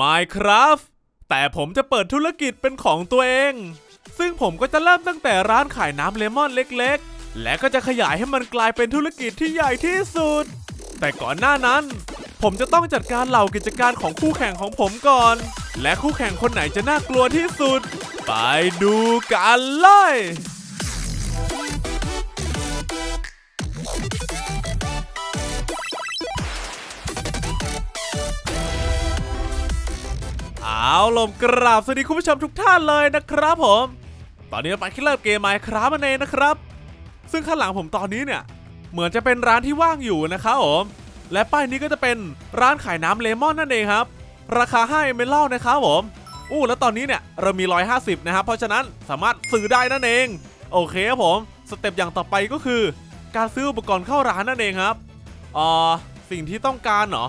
Minecraft แต่ผมจะเปิดธุรกิจเป็นของตัวเอง ซึ่งผมก็จะเริ่มตั้งแต่ร้านขายน้ำเลมอนเล็กๆ และก็จะขยายให้มันกลายเป็นธุรกิจที่ใหญ่ที่สุด แต่ก่อนหน้านั้น ผมจะต้องจัดการเหล่ากิจการของคู่แข่งของผมก่อน และคู่แข่งคนไหนจะน่ากลัวที่สุด ไปดูกันเลย เอาลมกราบสวัสดีคุณผู้ชมทุกท่านเลยนะครับผม ตอนนี้เราไปที่เริ่มเกมไมค์ครับนั่นเองนะครับ ซึ่งข้างหลังผมตอนนี้เนี่ย เหมือนจะเป็นร้านที่ว่างอยู่นะครับผม และป้ายนี้ก็จะเป็นร้านขายน้ำเลมอนนั่นเองครับ ราคา5เอเมลนะครับผม อู้แล้วตอนนี้เนี่ยเรามี 150 นะครับ เพราะฉะนั้นสามารถซื้อได้นั่นเอง โอเคครับผม สเต็ปอย่างต่อไปก็คือ การซื้ออุปกรณ์เข้าร้านนั่นเองครับอ่อสิ่งที่ต้องการเหรอ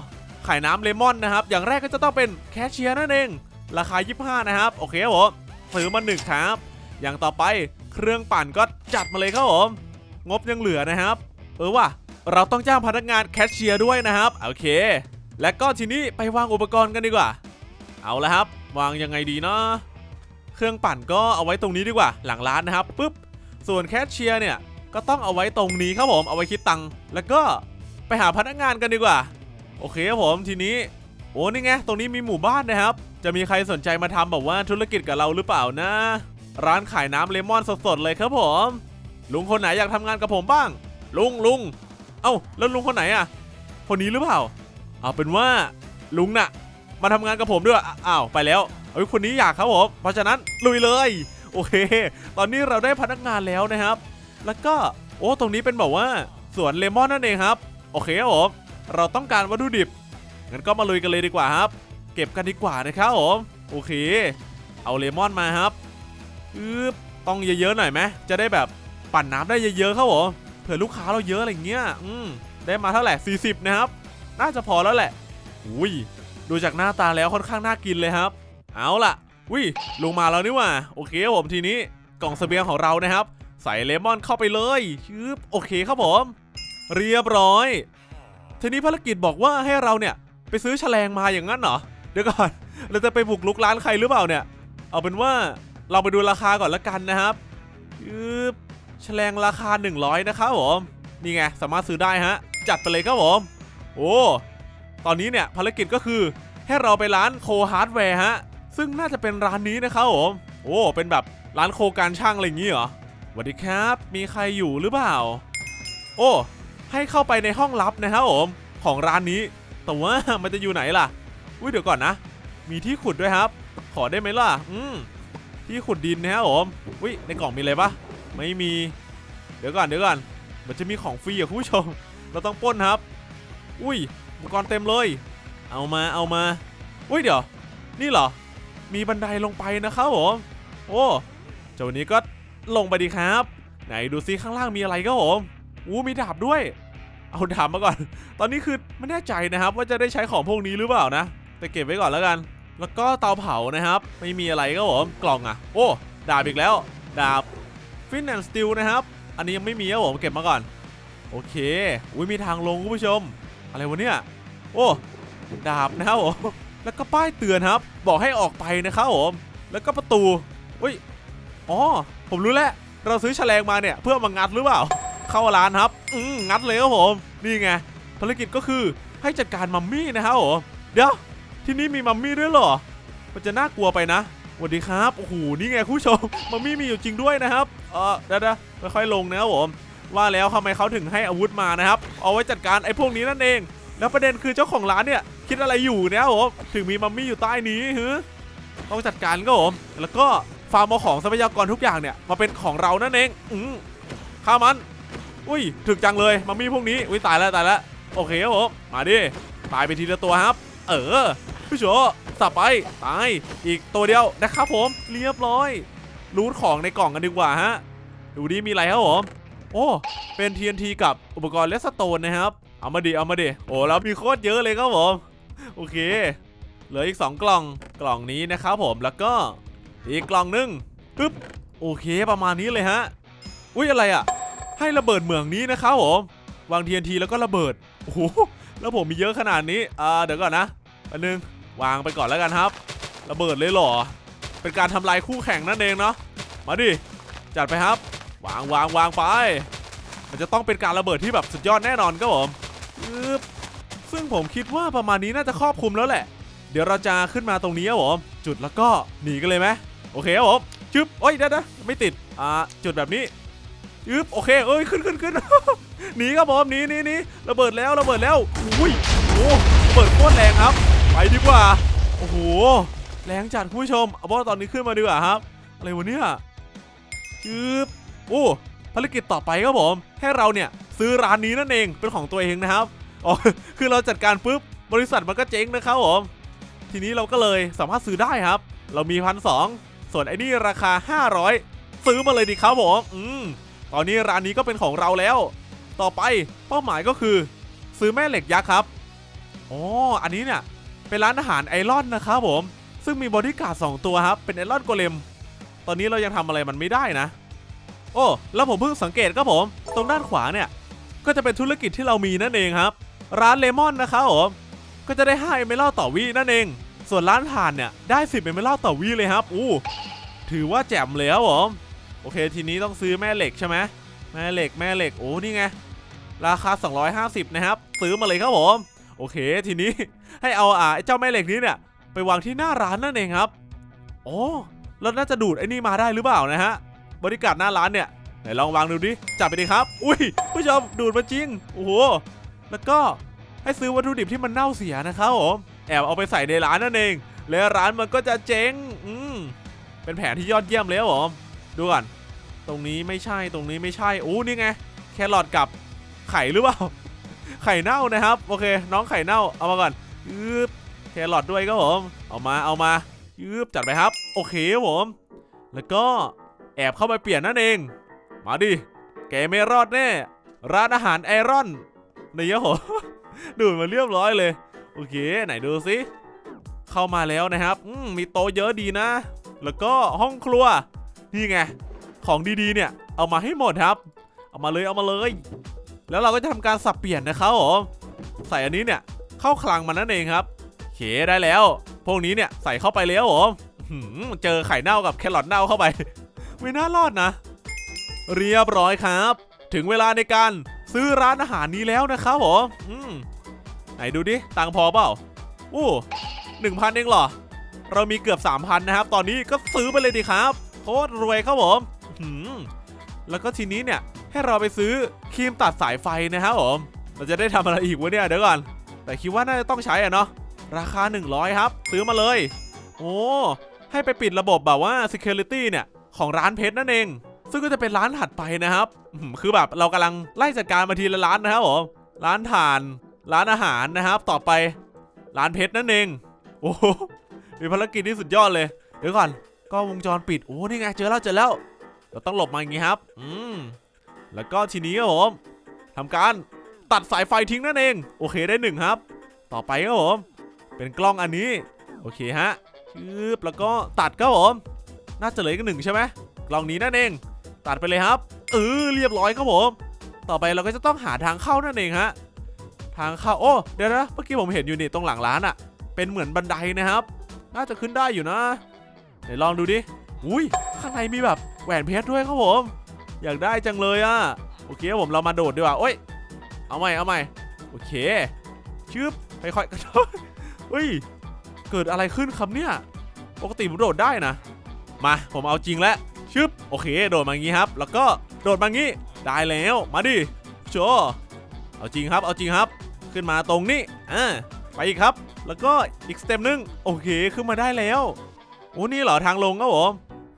ขายน้ำเลมอนนะครับ อย่างแรกก็จะต้องเป็นแคชเชียร์นั่นเอง ราคา 25 นะครับ โอเคครับผมซื้อมาหนึ่งครับ อย่างต่อไปเครื่องปั่นก็จัดมาเลยครับผม งบยังเหลือนะครับ เออว่ะเราต้องจ้างพนักงานแคชเชียร์ด้วยนะครับ โอเค และก็ทีนี้ไปวางอุปกรณ์กันดีกว่า เอาละครับ วางยังไงดีเนาะเครื่องปั่นก็เอาไว้ตรงนี้ดีกว่า หลังร้านนะครับปุ๊บส่วนแคชเชียร์เนี่ยก็ต้องเอาไว้ตรงนี้ครับผมเอาไว้คิดตังค์แล้วก็ไปหาพนักงานกันดีกว่า โอเคครับผมทีนี้โอ้นี่ไงตรงนี้มีหมู่บ้านนะครับ จะมีใครสนใจมาทำแบบว่าธุรกิจกับเราหรือเปล่านะ ร้านขายน้ำเลมอนสดๆเลยครับผม ลุงคนไหนอยากทำงานกับผมบ้าง ลุงลุงเอ้าแล้วลุงคนไหนอะ คนนี้หรือเปล่า เอาเป็นว่าลุงน่ะ มาทำงานกับผมด้วยอ้าวไปแล้วเอ้ยคนนี้อยากครับผมเพราะฉะนั้นลุยเลย โอเค ตอนนี้เราได้พนักงานแล้วนะครับ แล้วก็โอ้ตรงนี้เป็นแบบว่าสวนเลมอนนั่นเองครับ โอเคครับผม เราต้องการวัตถุดิบงั้นก็มาลุยกันเลยดีกว่าครับ เก็บกันดีกว่านะครับผมโอเค เอาเลมอนมาครับอืบต้องเยอะๆหน่อยไหมจะได้แบบปั่นน้ำได้เยอะๆครับผมเผื่อลูกค้าเราเยอะอะไรเงี้ยอืมได้มาเท่าไหร่40 นะครับ น่าจะพอแล้วแหละอุ้ยดูจากหน้าตาแล้วค่อนข้างน่ากินเลยครับ เอาล่ะวิลงมาแล้วนี่ว่าโอเคครับผมทีนี้กล่องเสบียงของเรานะครับ ใส่เลมอนเข้าไปเลยชืบโอเคครับผม เรียบร้อย ทีนี้ภารกิจบอกว่าให้เราเนี่ยไปซื้อแฉลงมาอย่างนั้นเหรอ เดี๋ยวก่อน เราจะไปบุกลุกร้านใครหรือเปล่าเนี่ย เอาเป็นว่าเราไปดูราคาก่อนละกันนะครับยืบแฉลงราคา 100 นะครับผม นี่ไงสามารถซื้อได้ฮะ จัดไปเลยครับผม โอ้ ตอนนี้เนี่ยภารกิจก็คือให้เราไปร้านโคฮาร์ดแวร์ฮะ ซึ่งน่าจะเป็นร้านนี้นะครับผม โอ้ เป็นแบบร้านโคการช่างอะไรอย่างงี้เหรอสวัสดีครับ มีใครอยู่หรือเปล่า โอ้ ให้เข้าไปในห้องลับนะครับผมของร้านนี้ แต่ว่ามันจะอยู่ไหนล่ะอุ้ยเดี๋ยวก่อนนะ มีที่ขุดด้วยครับ ขอได้ไหมล่ะ อืมที่ขุดดินนะครับผมอุ้ยในกล่องมีอะไรปะไม่มี เดี๋ยวก่อนเดี๋ยวก่อน มันจะมีของฟรีอะคุณผู้ชม เราต้องป้นครับ อุ้ยอุปกรณ์เต็มเลย เอามาเอามา อุ้ยเดี๋ยว นี่เหรอ มีบันไดลงไปนะครับผม โอ้ เจ้านี้ก็ลงไปดีครับ ไหนดูซิข้างล่างมีอะไรครับผม อู้มีดาบด้วย เอาดาบมาก่อน ตอนนี้คือไม่แน่ใจนะครับ ว่าจะได้ใช้ของพวกนี้หรือเปล่านะ แต่เก็บไว้ก่อนแล้วกัน แล้วก็เตาเผานะครับ ไม่มีอะไรครับผมกล่องอะโอ้ ดาบอีกแล้ว ดาบฟินแอนสติลนะครับ อันนี้ยังไม่มีครับผมเก็บมาก่อน โอเค อุ้ยมีทางลงคุณผู้ชม อะไรวะเนี่ย โอ้ ดาบนะครับผมแล้วก็ป้ายเตือนครับ บอกให้ออกไปนะครับผม แล้วก็ประตูอุ้ย อ๋อ ผมรู้แล้ว เราซื้อแฉลงมาเนี่ย เพื่อมางัดหรือเปล่า เข้าร้านครับ อืมงัดเลยครับผม นี่ไงภารกิจก็คือให้จัดการมัมมี่นะครับผมเดี๋ยวที่นี่มีมัมมี่ด้วยเหรอ มันจะน่ากลัวไปนะสวัสดีครับโอ้โหนี่ไงผู้ชมมัมมี่มีอยู่จริงด้วยนะครับเออเดี๋ยวๆค่อยๆลงนะครับผมว่าแล้วทำไมเขาถึงให้อาวุธมานะครับ เอาไว้จัดการไอ้พวกนี้นั่นเอง แล้วประเด็นคือเจ้าของร้านเนี่ย คิดอะไรอยู่เนี่ยผมถึงมีมัมมี่อยู่ใต้นี้ฮึต้องจัดการก็ผมแล้วก็ฟาร์มเอาของทรัพยากรทุกอย่างเนี่ยมาเป็นของเรานั่นเองอืมฆ่ามัน อุ้ยถึกจังเลยมัมมี่พวกนี้อุ้ยตายแล้วตายแล้วโอเคครับผมมาดิตายไปทีละตัวครับ เออผู้ชมสับไปตายอีกตัวเดียวนะครับผมเรียบร้อยรูทของในกล่องกันดีกว่าฮะดูดิมีอะไรครับผมโอ้เป็น TNT กับอุปกรณ์เลสโตนนะครับเอามาดิเอามาดิโอ้แล้วมีโคตรเยอะเลยครับผมโอเคเหลืออีก 2 กล่องกล่องนี้นะครับผมแล้วก็อีกกล่องหนึงปึ๊บโอเคประมาณนี้เลยฮะอุ้ยอะไรอะ ให้ระเบิดเหมืองนี้นะครับผมวาง TNT แล้วก็ระเบิดโอ้โหแล้วผมมีเยอะขนาดนี้อ่าเดี๋ยวก่อนนะอันนึงวางไปก่อนแล้วกันครับ ระเบิดเลยหรอ เป็นการทำลายคู่แข่งนั่นเองเนาะมาดิจัดไปครับ วางวางวางไป มันจะต้องเป็นการระเบิดที่แบบสุดยอดแน่นอนครับผมอึบซึ่งผมคิดว่าประมาณนี้น่าจะครอบคลุมแล้วแหละ เดี๋ยวเราจะขึ้นมาตรงนี้ครับผมจุดแล้วก็หนีกันเลยไหมโอเคครับผมชึบโอ้ยเดี๋ยวนะไม่ติดอ่าจุดแบบนี้ ยึบโอเคเอ้ยขึ้นขึ้นขึ้นหนีครับผมหนีหนีหนีระเบิดแล้วระเบิดแล้วอุ้ยโอ้ระเบิดโคตรแรงครับ ไปดีกว่าโอ้โหแรงจัดคุณผู้ชมเอาว่าตอนนี้ขึ้นมาดีกว่าครับ อะไรวะเนี่ยยึบโอ้ภารกิจต่อไปครับผมให้เราเนี่ยซื้อร้านนี้นั่นเองเป็นของตัวเองนะครับอ๋อคือเราจัดการปุ๊บบริษัทมันก็เจ๊งนะครับผมทีนี้เราก็เลยสามารถซื้อได้ครับ เรามีพันสองส่วนไอ้นี่ราคา 500 ซื้อมาเลยดีครับผมอืม ตอนนี้ร้านนี้ก็เป็นของเราแล้ว ต่อไปเป้าหมายก็คือ ซื้อแม่เหล็กยักษ์ครับอ๋ออันนี้เนี่ยเป็นร้านอาหารไอรอนนะครับผม ซึ่งมีบอดี้การ์ดสองตัวครับ เป็นไอรอนโกเลม ตอนนี้เรายังทำอะไรมันไม่ได้นะ โอ้แล้วผมเพิ่งสังเกตครับผม ตรงด้านขวาเนี่ยก็จะเป็นธุรกิจที่เรามีนั่นเองครับ ร้านเลมอนนะครับผมก็จะได้5เอเมอรัลต่อวีนั่นเอง ส่วนร้านถ่านเนี่ยได้10เอเมอรัลต่อวีเลยครับ อู้ ถือว่าแจ่มเลยครับผม โอเค ทีนี้ต้องซื้อแม่เหล็กใช่ไหมแม่เหล็กแม่เหล็กโอ้นี่ไงราคา 250 นะครับ ซื้อมาเลยครับผม โอเค ทีนี้ให้เอาอ่าไอ้เจ้าแม่เหล็กนี้เนี่ยไปวางที่หน้าร้านนั่นเองครับโอ้แล้วน่าจะดูดไอ้นี่มาได้หรือเปล่านะฮะบริการหน้าร้านเนี่ยไหนลองวางดูดิจับไปดิครับ อุ้ยผู้ชมดูดมาจริงโอ้โหแล้วก็ให้ซื้อวัตถุดิบที่มันเน่าเสียนะครับผมแอบเอาไปใส่ในร้านนั่นเอง แล้วร้านมันก็จะเจ๊งอืมเป็นแผนที่ยอดเยี่ยมเลยครับผม ดูก่อน ตรงนี้ไม่ใช่ตรงนี้ไม่ใช่โอ้นี่ไง แครอทกับไข่หรือเปล่า ไข่เน่านะครับ โอเค น้องไข่เน่าเอามาก่อนยืบแครอทด้วยครับผม เอามาเอามายืบจัดไปครับ โอเคครับผม แล้วก็แอบเข้าไปเปลี่ยนนั่นเอง มาดิแกไม่รอดแน่ ร้านอาหารไอรอนนี่ครับผมดูมาเรียบร้อยเลย โอเค ไหนดูสิเข้ามาแล้วนะครับอืมมีโต๊ะเยอะดีนะ แล้วก็ห้องครัว นี่ไง ของดีๆเนี่ย เอามาให้หมดครับ เอามาเลยเอามาเลย แล้วเราก็จะทำการสับเปลี่ยนนะครับผมใส่อันนี้เนี่ยเข้าคลังมันนั่นเองครับเคได้แล้ว พวกนี้เนี่ยใส่เข้าไปแล้วผมเจอไข่เน่ากับแครอทเน่าเข้าไป ไม่น่ารอดนะ เรียบร้อยครับ ถึงเวลาในการซื้อร้านอาหารนี้แล้วนะครับผมอืมไหนดูดิตังพอเปล่าอู้หนึ่งพันเองเหรอ เรามีเกือบ3,000นะครับ ตอนนี้ก็ซื้อไปเลยดีครับ โคตรรวยครับผมหืมแล้วก็ทีนี้เนี่ยให้เราไปซื้อครีมตัดสายไฟนะครับผม เราจะได้ทำอะไรอีกวะเนี่ยเดี๋ยวก่อน แต่คิดว่าน่าจะต้องใช้อะเนาะ ราคา 100 ครับ ซื้อมาเลย โอ้ ให้ไปปิดระบบแบบว่า security เนี่ยของร้านเพชรนั่นเอง ซึ่งก็จะเป็นร้านถัดไปนะครับ คือแบบเรากำลังไล่จัดการมาทีละร้านนะครับผม ร้านถ่าน ร้านอาหารนะครับ ต่อไป ร้านเพชรนั่นเอง โอ้โหมีภารกิจที่สุดยอดเลย เดี๋ยวก่อน กล้องวงจรปิด โอ้ นี่ไง เจอแล้ว เจอแล้ว เราต้องหลบมาอย่างงี้ครับ อืม แล้วก็ทีนี้ครับผมทำการตัดสายไฟทิ้งนั่นเอง โอเคได้หนึ่งครับ ต่อไปครับผม เป็นกล้องอันนี้ โอเคฮะชืบแล้วก็ตัดครับผม น่าจะเหลืออีกหนึ่งใช่ไหมกล้องนี้นั่นเอง ตัดไปเลยครับ เออเรียบร้อยครับผม ต่อไปเราก็จะต้องหาทางเข้านั่นเองฮะ ทางเข้า โอ้ เดี๋ยวนะ เมื่อกี้ผมเห็นอยู่นี่ตรงหลังร้านอะเป็นเหมือนบันไดนะครับ น่าจะขึ้นได้อยู่นะ ไหนลองดูดิ อุ้ย ข้างในมีแบบแหวนเพชรด้วยครับผม อยากได้จังเลยอะ โอเคผมเรามาโดดดีกว่าโอ้ย เอาใหม่ เอาใหม่ โอเคชืบค่อยๆกระโดดเฮ้ย เกิดอะไรขึ้นครับเนี่ย ปกติผมโดดได้นะ มา ผมเอาจริงแล้ว ชึบ โอเค โดดมางี้ครับ แล้วก็โดดมางี้ ได้แล้ว มาดิโชเอาจริงครับ เอาจริงครับ ขึ้นมาตรงนี้ อ่า ไปอีกครับ แล้วก็อีกสเต็ปนึง โอเค ขึ้นมาได้แล้ว โอ้นี่เหรอทางลงครับผม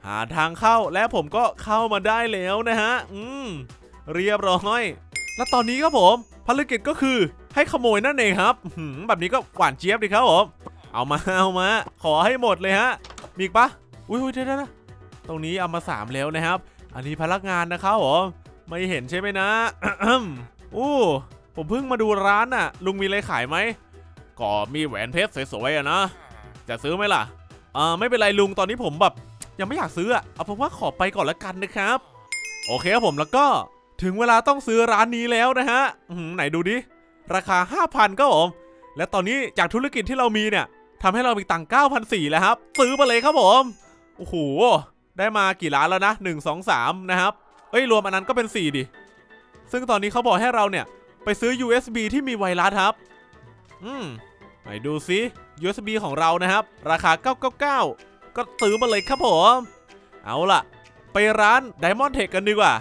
หาทางเข้าและผมก็เข้ามาได้แล้วนะฮะ อืม เรียบร้อย และตอนนี้ครับผมภารกิจก็คือให้ขโมยนั่นเองครับหือแบบนี้ก็หวานเจี๊ยบดีครับผม เอามาเอามา ขอให้หมดเลยฮะ มีอีกปะอุ้ยอุ้ยเดี๋ยวนะตรงนี้เอามาสามแล้วนะครับ อันนี้พนักงานนะครับผมไม่เห็นใช่ไหมนะอู้ผมเพิ่งมาดูร้านน่ะ ลุงมีอะไรขายไหมก็มีแหวนเพชรสวยๆอะนะ จะซื้อไหมล่ะ อ่าไม่เป็นไรลุงตอนนี้ผมแบบยังไม่อยากซื้ออะเอาเป็นว่าขอไปก่อนละกันนะครับ โอเคครับผมแล้วก็ถึงเวลาต้องซื้อร้านนี้แล้วนะฮะไหนดูดิ ราคา 5,000ก็ผมและตอนนี้จากธุรกิจที่เรามีเนี่ยทำให้เรามีตังค์9,004แล้วครับ ซื้อมาเลยครับผมโอ้โหได้มากี่ล้านแล้วนะ 1 2 3 นะครับ เอ้ยรวมอันนั้นก็เป็น 4 ดิ ซึ่งตอนนี้เขาบอกให้เราเนี่ย ไปซื้อ USB ที่มีไวรัสครับ อืม ไหนดูซิ USB ของเรานะครับ ราคา 999 ก็ซื้อมาเลยครับผม เอาล่ะ ไปร้าน Diamond Tech กันดีกว่า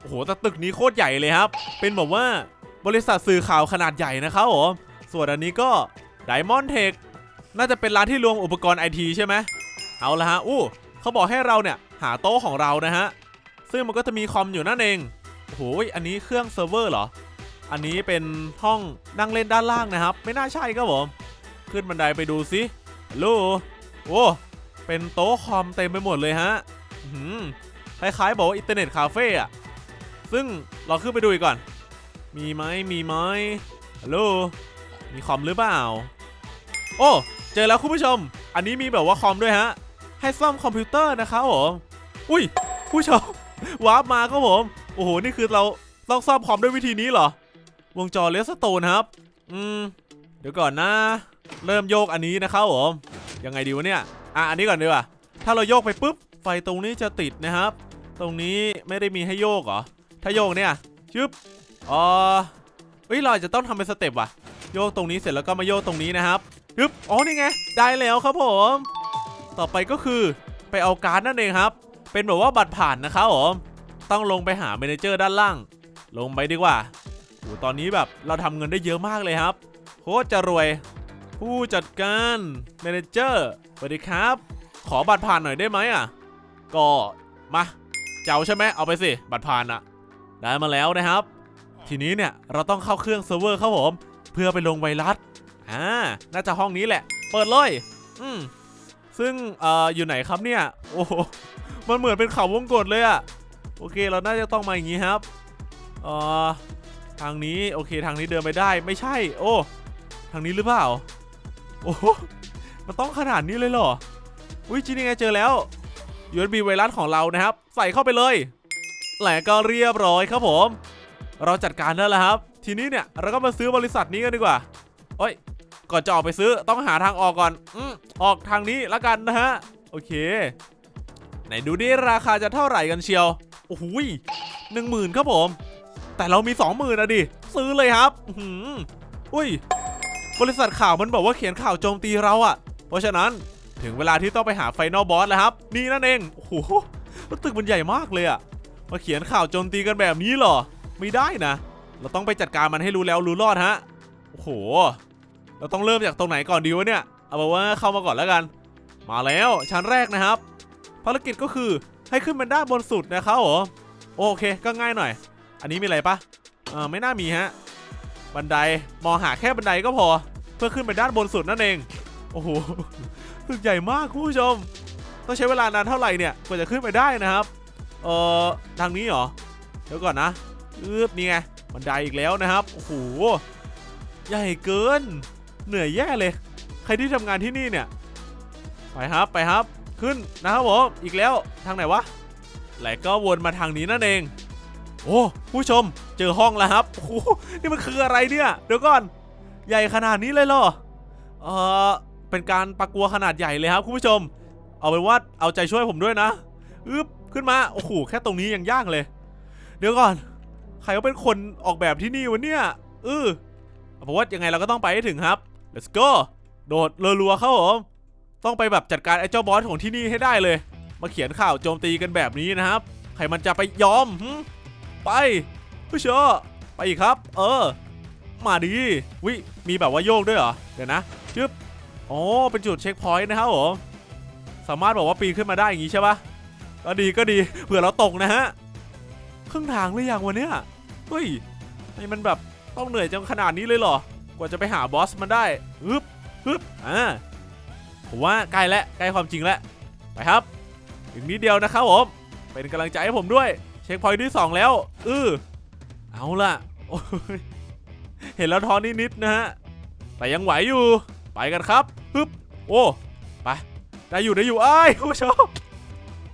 โอ้โหแต่ตึกนี้โคตรใหญ่เลยครับ เป็นแบบว่าบริษัทสื่อข่าวขนาดใหญ่นะครับผม ส่วนอันนี้ก็ Diamond Tech น่าจะเป็นร้านที่รวมอุปกรณ์ไอทีใช่ไหม เอาละฮะ อู้ เขาบอกให้เราเนี่ย หาโต๊ะของเรานะฮะ ซึ่งมันก็จะมีคอมอยู่นั่นเองโอ้โหอันนี้เครื่องเซิร์ฟเวอร์เหรอ อันนี้เป็นห้องนั่งเล่นด้านล่างนะครับ ไม่น่าใช่ครับผม ขึ้นบันไดไปดูซิฮัลโหลโอ้ เป็นโต๊ะคอมเต็มไปหมดเลยฮะหือคล้ายๆบอกว่าอินเทอร์เน็ตคาเฟ่อะซึ่งเราขึ้นไปดูอีกก่อน มีไหมมีไหมฮัลโหลมีคอมหรือเปล่า โอ้ เจอแล้วคุณผู้ชม อันนี้มีแบบว่าคอมด้วยฮะ ให้ซ่อมคอมพิวเตอร์นะครับผม อุ้ย ผู้ชมวาร์ปมาครับผม โอ้โห นี่คือเราต้องซ่อมคอมด้วยวิธีนี้เหรอ วงจรเลสโตนครับ อืม เดี๋ยวก่อนนะ เริ่มโยกอันนี้นะครับผม ยังไงดีวะเนี่ย อะ อันนี้ก่อนดีกว่า ถ้าเราโยกไปปุ๊บ ไฟตรงนี้จะติดนะครับ ตรงนี้ไม่ได้มีให้โยกเหรอ ถ้าโยกเนี่ยชึบอ๋อเฮ้ย เราอาจะต้องทำเป็นสเต็ปว่ะ โยกตรงนี้เสร็จแล้วก็มาโยกตรงนี้นะครับฮึบอ๋อ นี่ไง ได้แล้วครับผม ต่อไปก็คือไปเอาการ์ดนั่นเองครับ เป็นแบบว่าบัตรผ่านนะครับผม ต้องลงไปหาเมเนเจอร์ด้านล่าง ลงไปดีกว่า โอ้ตอนนี้แบบเราทำเงินได้เยอะมากเลยครับโคตรจะรวย ผู้จัดการเมเนเจอร์สวัสดีครับ ขอบัตรผ่านหน่อยได้ไหมอะ ก็มาเจ้าใช่ไหมเอาไปสิ บัตรผ่านอะได้มาแล้วนะครับ ทีนี้เนี่ยเราต้องเข้าเครื่องเซิร์ฟเวอร์ครับผม เพื่อไปลงไวรัสอ่าน่าจะห้องนี้แหละ เปิดเลยอืมซึ่งเอ่ออยู่ไหนครับเนี่ย โอ้โหมันเหมือนเป็นเขาวงกตเลยอะโอเค เราน่าจะต้องมาอย่างนี้ครับเอ่อ ทางนี้โอเคทางนี้เดินไปได้ไม่ใช่ โอ้ ทางนี้หรือเปล่า โอ้มันต้องขนาดนี้เลยเหรออุ้ยจริงยังไงเจอแล้ว USB ไวรัสของเรานะครับ ใส่เข้าไปเลยแหละก็เรียบร้อยครับผม เราจัดการได้แล้วครับ ทีนี้เนี่ยเราก็มาซื้อบริษัทนี้กันดีกว่าโอ้ยก่อนจะออกไปซื้อต้องหาทางออกก่อนอืมออกทางนี้ละกันนะฮะโอเค ไหนดูดิราคาจะเท่าไหร่กันเชียวโอ้โหหนึ่งหมื่นครับผม แต่เรามีสองหมื่นอะดิ ซื้อเลยครับอื้อหืออุ้ย บริษัทข่าวมันบอกว่าเขียนข่าวโจมตีเราอะเพราะฉะนั้นถึงเวลาที่ต้องไปหาไฟนอลบอสแล้วครับ นี่นั่นเองโอ้โหตึกมันใหญ่มากเลยอะมาเขียนข่าวโจมตีกันแบบนี้หรอ ไม่ได้นะ เราต้องไปจัดการมันให้รู้แล้วรู้รอดฮะโอ้โห เราต้องเริ่มจากตรงไหนก่อนดีวะเนี่ย เอาเป็นว่าเข้ามาก่อนแล้วกัน มาแล้วชั้นแรกนะครับ ภารกิจก็คือให้ขึ้นเป็นด้านบนสุดนะครับผมโอเคก็ง่ายหน่อย อันนี้มีอะไรปะเออไม่น่ามีฮะ บันไดมองหาแค่บันไดก็พอ เพื่อขึ้นไปด้านบนสุดนั่นเอง โอ้โหตึกใหญ่มากคุณผู้ชม ต้องใช้เวลานานเท่าไหร่เนี่ยกว่าจะขึ้นไปได้นะครับ เอ่อทางนี้เหรอ เดี๋ยวก่อนนะอึบนี่ไงบันไดอีกแล้วนะครับ โอ้โห ใหญ่เกิน เหนื่อยแย่เลย ใครที่ทำงานที่นี่เนี่ย ไปครับ ไปครับ ขึ้นนะครับผม อีกแล้ว ทางไหนวะ แล้วก็วนมาทางนี้นั่นเอง โอ้ผู้ชมเจอห้องแล้วครับโอ้นี่มันคืออะไรเนี่ย เดี๋ยวก่อน ใหญ่ขนาดนี้เลยเหรอเออเป็นการปักกัวขนาดใหญ่เลยครับคุณผู้ชม เอาเป็นว่าเอาใจช่วยผมด้วยนะอึบขึ้นมาโอ้โหแค่ตรงนี้ยังยากเลย เดี๋ยวก่อนใครก็เป็นคนออกแบบที่นี่วะเนี่ยเออเพราะว่ายังไงเราก็ต้องไปให้ถึงครับ let's go โดดรัวๆเข้าผมต้องไปแบบจัดการไอ้เจ้าบอสของที่นี่ให้ได้เลย มาเขียนข่าวโจมตีกันแบบนี้นะครับ ใครมันจะไปยอมหึ ไปผู้เชอไปอีกครับ เออ มาดีวิมีแบบว่าโยกด้วยเหรอ เดี๋ยวนะชึบอ๋อเป็นจุดเช็คพอยต์นะครับผมสามารถบอกว่าปีนขึ้นมาได้อย่างงี้ใช่ปะก็ดีก็ดีเผื่อเราตกนะฮะครึ่งทางหรือยังวันเนี้ยเฮ้ยไอ้มันแบบต้องเหนื่อยจังขนาดนี้เลยเหรอ กว่าจะไปหาบอสมันได้ฮึบฮึบอ่าผมว่าใกล้แล้วใกล้ความจริงแล้ว ไปครับ อีกนิดเดียวนะครับผม เป็นกำลังใจให้ผมด้วย เช็คพอยต์ที่สองแล้วอือเอาล่ะ เห็นแล้วท้อนิดๆนะฮะ แต่ยังไหวอยู่ ไปกันครับฮึบโอ้ไปได้อยู่ได้อยู่เอ้คุณผู้ชม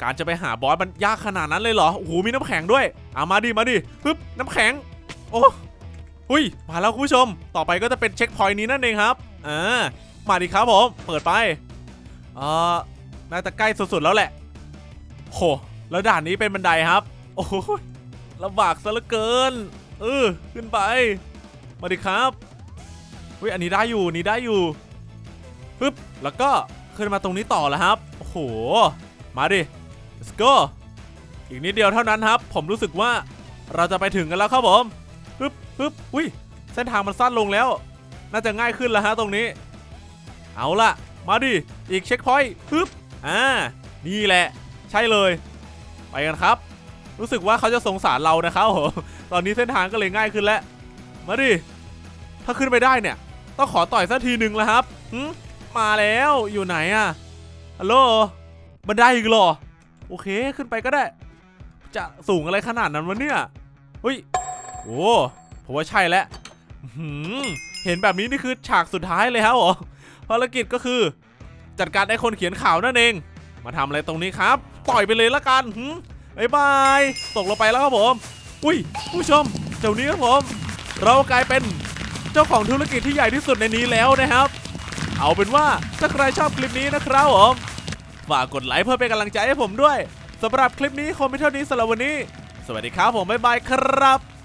การจะไปหาบอสมันยากขนาดนั้นเลยเหรอโอ้โหมีน้ำแข็งด้วยเอามาดิมาดิปึ๊บน้ำแข็ง โอ้หุยมาแล้วคุณผู้ชม ต่อไปก็จะเป็นเช็คพอยต์นี้นั่นเองครับอ่ามาดิครับผมเปิดไปเอ่อน่าจะใกล้สุดๆแล้วแหละโหแล้วด่านนี้เป็นบันไดครับ โอ้โหลำบากซะเหลือเกิน เออ ขึ้นไป มาดิครับเฮ้ยอันนี้ได้อยู่นี่ได้อยู่ปึ๊บแล้วก็ขึ้นมาตรงนี้ต่อแล้วครับ โอ้โห มาดิ let's go อีกนิดเดียวเท่านั้นครับ ผมรู้สึกว่าเราจะไปถึงกันแล้วครับผมปึ๊บปึ๊บอุ้ยเส้นทางมันสั้นลงแล้ว น่าจะง่ายขึ้นแล้วฮะตรงนี้ เอาล่ะ มาดิ อีกเช็คพอยต์ปึ๊บอ่า นี่แหละ ใช่เลย ไปกันครับ รู้สึกว่าเขาจะสงสารเรานะครับโอ้โหตอนนี้เส้นทางก็เลยง่ายขึ้นแล้วมาดิถ้าขึ้นไปได้เนี่ย ต้องขอต่อยสักทีหนึ่งแล้วครับมาแล้วอยู่ไหนอะฮัลโหลบันไดอีกหรอ โอเคขึ้นไปก็ได้ จะสูงอะไรขนาดนั้นวะเนี่ยเฮ้ยโอ้ผมว่าใช่แล้วอื้อหือเห็นแบบนี้นี่คือฉากสุดท้ายเลยครับผมภารกิจก็คือ จัดการไอ้คนเขียนข่าวนั่นเอง มาทำอะไรตรงนี้ครับ ต่อยไปเลยละกันหื บายบาย ตกลงไปแล้วครับผม อุ้ย ผู้ชม เจ้านี้ครับผม เรากลายเป็นเจ้าของธุรกิจที่ใหญ่ที่สุดในนี้แล้วนะครับ เอาเป็นว่าถ้าใครชอบคลิปนี้นะครับผม ฝากกดไลค์เพื่อเป็นกำลังใจให้ผมด้วยสำหรับคลิปนี้คงไม่เท่านี้สำหรับวันนี้ สวัสดีครับผมบ๊ายบายครับ